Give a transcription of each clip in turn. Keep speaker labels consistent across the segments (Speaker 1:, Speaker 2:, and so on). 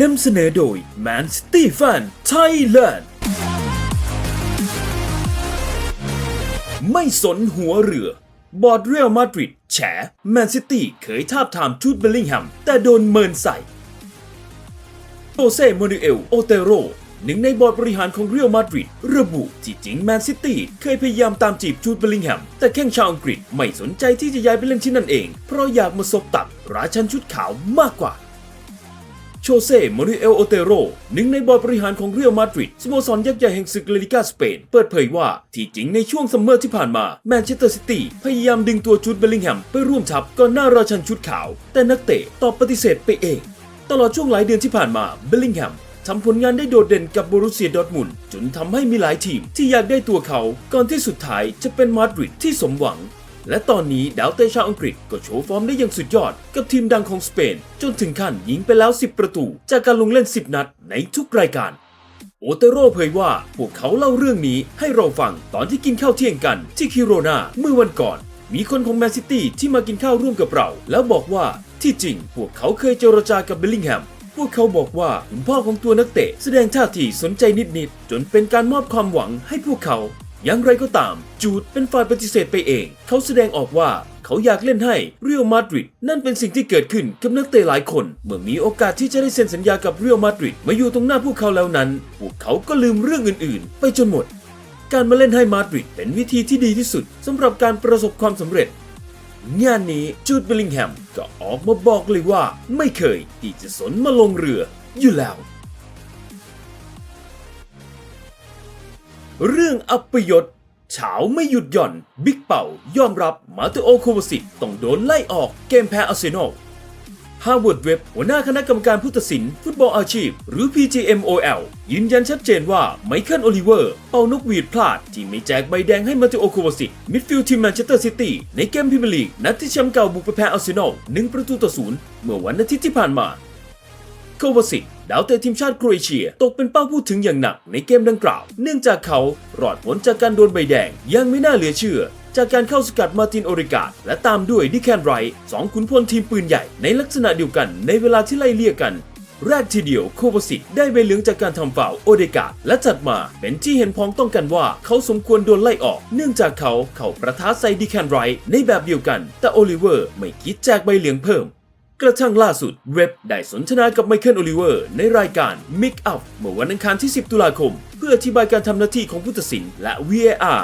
Speaker 1: นำเสนอโดย Man City Fan Thailand ไม่สนหัวเรือบอร์ดเรอัลมาดริดแฉแมนซิตี้เคยทาบทามจูดเบลลิงแฮม แต่โดนเมินใส่โตเซ่โมนูเอล โอเตโร หนึ่งในบอร์ดบริหารของเรอัลมาดริดระบุที่จริงแมนซิตี้เคยพยายามตามจีบจูดเบลลิงแฮม แต่แข้งชาวอังกฤษไม่สนใจที่จะย้ายไปเล่นที่นั่นเอง เพราะอยากมาซบตับราชันชุดขาวมากกว่า โชเซ่โมริเอลโอเตโรหนึ่งในบอร์ดบริหารของเรอัลมาดริดสโมสรยักษ์ใหญ่แห่งศึกลาลิกาสเปน เปิดเผยว่า ที่จริงในช่วงซัมเมอร์ที่ผ่านมาแมนเชสเตอร์ซิตี้พยายามดึงตัวจูดเบลลิงแฮมไปร่วมทัพก่อนหน้าราชันชุดขาว แต่นักเตะตอบปฏิเสธไปเอง ตลอดช่วงหลายเดือนที่ผ่านมาเบลลิงแฮมทำผลงานได้โดดเด่นกับบรุสเซียดอร์ทมุนด์จนทำให้มีหลายทีมที่อยากได้ตัวเขา ก่อนที่สุดท้ายจะเป็นมาดริดที่สมหวัง และตอนนี้ดาวเตะชาวอังกฤษก็โชว์ฟอร์มได้อย่างสุดยอดกับทีมดังของสเปน จนถึงขั้นยิงไปแล้ว 10 ประตู จากการลงเล่น 10 นัดในทุกรายการ โอเตโรเผยว่า พวกเขาเล่าเรื่องนี้ให้เราฟังตอนที่กินข้าวเที่ยงกันที่คิโรนาเมื่อวันก่อน มีคนของแมนซิตี้ที่มากินข้าวร่วมกับเรา แล้วบอกว่าที่จริง พวกเขาเคยเจรจากับเบลลิงแฮมพวกเขาบอกว่าคุณพ่อของตัวนักเตะ แสดงท่าทีสนใจนิดๆจนเป็นการมอบความหวังให้พวกเขา อย่างไรก็ตาม จูดเป็นฝ่ายปฏิเสธไปเอง เขาแสดงออกว่าเขาอยากเล่นให้เรอัลมาดริดนั่นเป็นสิ่งที่เกิดขึ้นกับนักเตะหลายคน เมื่อมีโอกาสที่จะได้เซ็นสัญญากับเรอัลมาดริดมาอยู่ตรงหน้าพวกเขาแล้วนั้น พวกเขาก็ลืมเรื่องอื่นๆ ไปจนหมด การมาเล่นให้มาดริดเป็นวิธีที่ดีที่สุดสำหรับการประสบความสำเร็จ งานนี้จูดเบลลิงแฮมก็ออกมาบอกเลยว่าไม่เคยที่จะสนมาลงเรืออยู่แล้ว เรื่องอัปยศเฉาไม่หยุดหย่อน บิ๊กเป่ายอมรับมาเตโอโควาสิตต้องโดนไล่ออกเกมแพ้อาร์เซนอลฮาร์วาร์ดเว็บหัวหน้าคณะกรรมการผู้ตัดสิน ฟุตบอลอาชีพ หรือ PGMOL ยืนยันชัดเจนว่าไมเคิลโอลิเวอร์ เป่านกหวีดพลาด ที่ไม่แจกใบแดงให้มาเตโอโควาสิตมิดฟิลด์ทีมแมนเชสเตอร์ซิตี้ในเกมพรีเมียร์ลีกนัดที่แชมป์เก่าบุกไปแพ้อาร์เซนอล1ประตูต่อศูนย์เมื่อวันอาทิตย์ที่ผ่านมาโควาสิต ดาวเตะทีมชาติโครเอเชีย ตกเป็นเป้าพูดถึงอย่างหนักในเกมดังกล่าว เนื่องจากเขารอดพ้นจากการโดนใบแดง ยังไม่น่าเหลือเชื่อ จากการเข้าสกัดมาตินโอริกาและตามด้วยดิแคนไรสองขุนพลทีมปืนใหญ่ในลักษณะเดียวกันในเวลาที่ไล่เลี่ยกันแรกทีเดียวโควาสิได้ใบเหลืองจากการทำฟาวโอเดกาและถัดมาเป็นที่เห็นพ้องต้องกันว่าเขาสมควรโดนไล่ออก เนื่องจากเขาเข้าประท้าใส่ดิแคนไรในแบบเดียวกัน แต่โอลิเวอร์ไม่คิดแจกใบเหลืองเพิ่ม กระทั่งล่าสุดเว็บได้สนทนากับไมเคิลโอลิเวอร์ในรายการ Mix Up เมื่อวันอังคารที่ 10 ตุลาคม เพื่ออธิบายการทำหน้าที่ของผู้ตัดสินและ VAR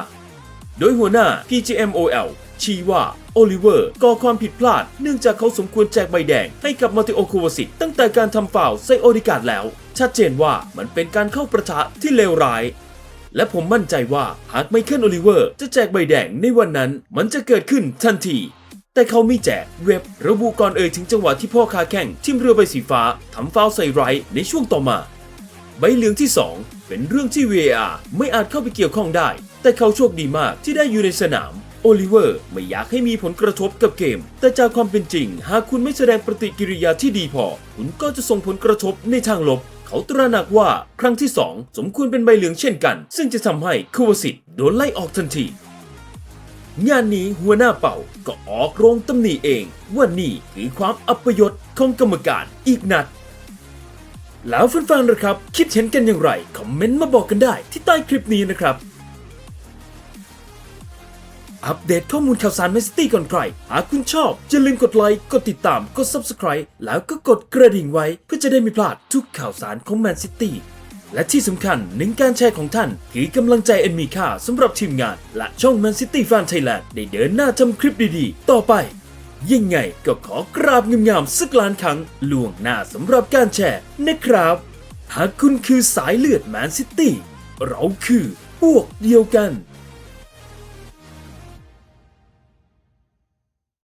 Speaker 1: โดยหัวหน้า PGMOL ชี้ว่าโอลิเวอร์ก่อความผิดพลาดเนื่องจากเขาสมควรแจกใบแดงให้กับมาเตโอโควาสิตตั้งแต่การทำฟาวล์ไซโอดิกาดแล้ว ชัดเจนว่ามันเป็นการเข้าประทะที่เลวร้าย และผมมั่นใจว่าหากไมเคิลโอลิเวอร์จะแจกใบแดงในวันนั้น มันจะเกิดขึ้นทันที แต่เขาไม่แจกเว็บระบุก่อนเอ่ยถึงจังหวะที่พ่อคาแข่งทิมเรือใบสีฟ้าทำฟาวใส่ไรในช่วงต่อมา ใบเหลืองที่ 2 เป็นเรื่องที่ VAR ไม่อาจเข้าไปเกี่ยวข้องได้ แต่เขาโชคดีมากที่ได้อยู่ในสนาม โอลิเวอร์ไม่อยากให้มีผลกระทบกับเกม แต่จากความเป็นจริง หากคุณไม่แสดงปฏิกิริยาที่ดีพอ คุณก็จะส่งผลกระทบในทางลบเขาตระหนักว่าครั้งที่ 2 สมควรเป็นใบเหลืองเช่นกัน ซึ่งจะทำให้คูวาสิตโดนไล่ออกทันที งานนี้หัวหน้าเป่าก็ออกโรงตำหนิเองว่านี่คือความอัปยศของกรรมการอีกนัด แล้วแฟนๆนะครับ คิดเห็นกันอย่างไร คอมเมนต์มาบอกกันได้ที่ใต้คลิปนี้นะครับ อัปเดตข้อมูลข่าวสารแมนซิตี้ก่อนใคร หากคุณชอบอย่าลืมกดไลค์ กดติดตาม กด Subscribe แล้วก็กดกระดิ่งไว้เพื่อจะได้ไม่พลาดทุกข่าวสารของแมนซิตี้ และที่สำคัญหนึ่งการแชร์ของท่านคือกำลังใจอันมีค่าสำหรับทีมงาน และช่อง Man City Fan Thailand ได้เดินหน้าทำคลิปดีๆ ต่อไป ยังไงก็ขอกราบงามๆสักล้านครั้งล่วงหน้าสำหรับการแชร์นะครับ หากคุณคือสายเลือดแมนซิตี้เราคือพวกเดียวกัน